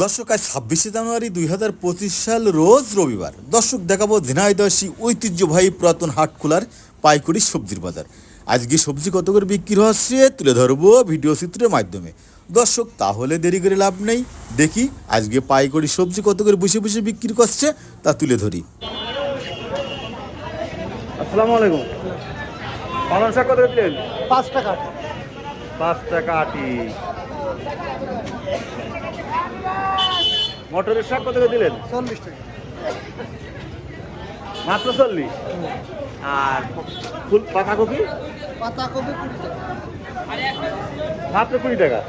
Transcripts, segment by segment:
দর্শক আজ ছাব্বিশে জানুয়ারি দুই হাজার পঁচিশ সাল রোজ রবিবার। দর্শক দেখাবো ঝিনাইদশী ঐতিহ্যবাহী পুরাতন হাটখোলার পাইকারি সবজির বাজার। আজকে সবজি কত করে বিক্রি হচ্ছে তুলে ধরবো ভিডিও চিত্রের মাধ্যমে। দর্শক তাহলে দেরি করে লাভ নেই। দেখি আজকে পাইকারি সবজি কত করে বসে বসে বিক্রি করছে তা তুলে ধরি। আসসালামু আলাইকুম। পালন শাক কত দিলেন? পাঁচ টাকা পাঁচ টাকা আটি। মটরের শাক কত করে দিলেন? চল্লিশ টাকা। মাত্র চল্লিশ? আর ফুল পাতাকপি? পাতাকপি কুড়ি টাকা। মাত্র কুড়ি টাকা।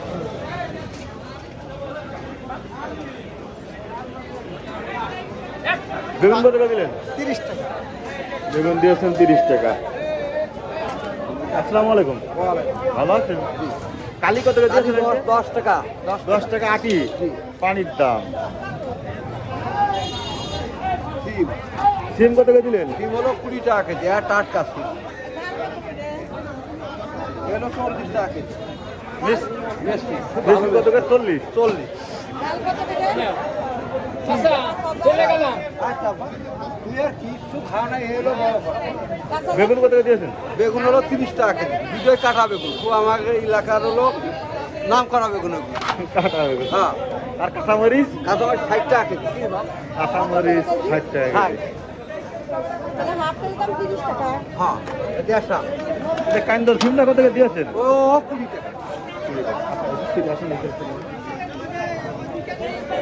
বেগুন কত করে দিলেন? তিরিশ টাকা। বেগুন দিয়েছেন তিরিশ টাকা। আসসালামু আলাইকুম। ভালো আছেন? কালি কত? দশ টাকা দশ দশ টাকা আটি পানির দাম। সিম কত করে দিলেন? সিম হলো কুড়ি টাকা কেজি আর টাটকা সিম। এলো চল্লিশ টাকা কেজি। কত করে চল্লিশ। চল্লিশ। বেগুন কত দিয়েছেন? বেগুন হলো তিরিশ টাকা কেজি। দুটোই কাটা বেগুন। খুব আমাদের এলাকার হলো নাম করা বেগুন। কাঁচা বেগুন। হ্যাঁ। আর কাঁচামরিচ? কাঁচামার ষাট টাকা কেজি। কাঁচামরিচ ষাট টাকা কেজি। টাকা। হ্যাঁ দেড়শা এটা কান্দর সিমটা কত দিয়েছেন? ও কুড়ি টাকা।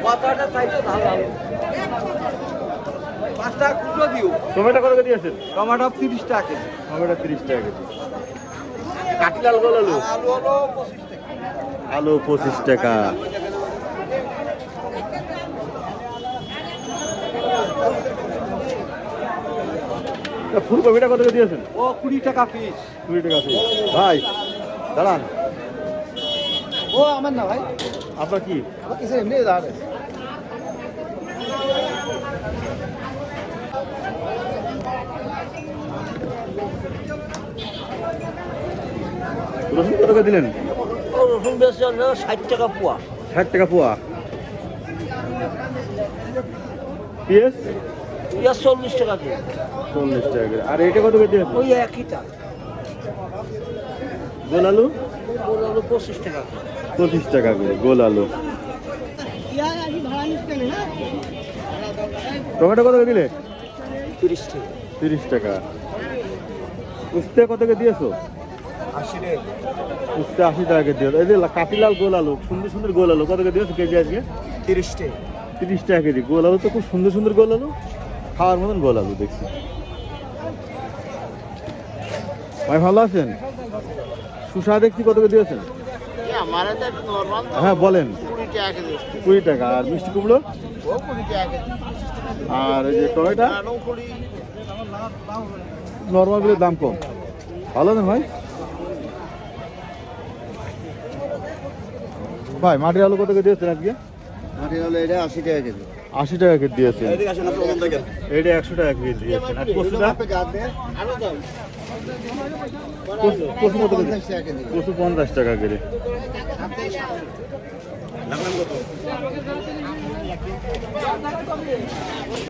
পাতাটা চাইছে ভালো ভালো পাঁচ টাকা খুচরো দিও। টমেটো কত টমাটো তিরিশ টাকা কেজি টমেটো তিরিশ টাকা কেজি আলু আলু। হলো পঁচিশ টাকা। আলু পঁচিশ টাকা। ফুলকপিটা কত করে দিয়েছেন ও কুড়ি টাকা পিস কুড়ি টাকা পিস ভাই দাঁড়ান। ও আমার না ভাই। আপনার কি? এমনি দাঁড়াবে রসুন কত করে দিলেন? রসুন বেশ ষাট টাকা পোয়া। ষাট টাকা পোয়া। পিএস পেঁয়াজ চল্লিশ টাকা কেজি। চল্লিশ টাকা করে। আর এটা কত করে দিয়েছেন ওই একই টাকা। গোল আলু ওর হলো পঁচিশ টাকা পঁচিশ টাকা করে গোল আলু টমেটো কত করে দিলে? তিরিশ টাকা। তিরিশ টাকা। উস্তে কত করে দিয়েছ উস্তে আশি টাকা করে দিয়েছ। এই যে কাটিলাল গোল আলু সুন্দর সুন্দর গোল আলু কত করে দিয়েছ কেজি আজকে? তিরিশ টাকা তিরিশ টাকা কেজি। গোল আলু তো খুব সুন্দর সুন্দর গোল আলু। খাওয়ার মতন গোল আলু দেখছি। ভাই ভালো আছেন? সুসা দেখছি কত করে দিয়েছেন? হ্যাঁ বলেন। কুড়ি টাকা আর মিষ্টি কুমড়ো? আর এই যে টমেটো? নর্মালগুলোর দাম কম। ভালো না ভাই? ভাই মাটির আলু কত কেজি দিয়েছেন আজকে? মাটির আলু এটা আশি টাকা কেজি। আশি টাকা কেজি দিয়েছেন। এইটা একশো টাকা করে দিয়েছেন। আর কচুটা কচু কচু কত করে পঞ্চাশ টাকা কেজি। কচু পঞ্চাশ টাকা করে